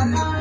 मला